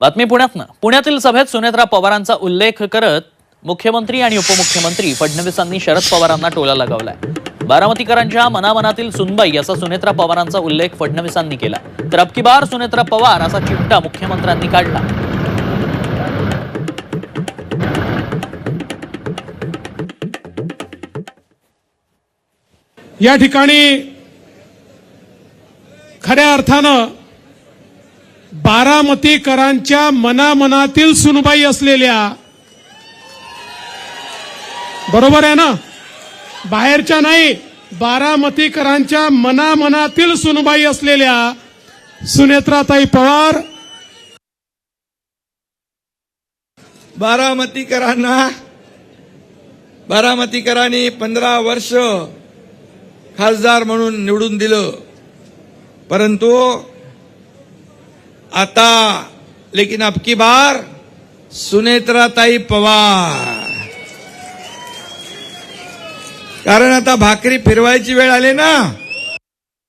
बातमी पुण्यातनं पुण्यातील सभेत सुनेत्रा पवारांचा उल्लेख करत मुख्यमंत्री आणि उपमुख्यमंत्री फडणवीसांनी शरद पवारांना टोला लगावलाय. बारामतीकरांच्या मनामनातील सुनबाई असा सुनेत्रा पवारांचा उल्लेख फडणवीसांनी केला. तर अबकी बार सुनेत्रा पवार असा चिमटा मुख्यमंत्र्यांनी काढला. या ठिकाणी खऱ्या अर्थानं बारामतीकरांच्या मनामनातील सुनबाई असलेल्या बरोबर आहे ना? बाहेरच्या नाही बारामतीकरांच्या मनामनातील सुनबाई असलेल्या सुनेत्राताई पवार. बारामतीकरांना बारामतीकरांनी पंधरा वर्ष खासदार म्हणून निवडून दिलं. परंतु आता लेकिन अबकी बार सुनेत्राताई पवार। कारण आता भाकरी फिरवायची वेळ आली ना?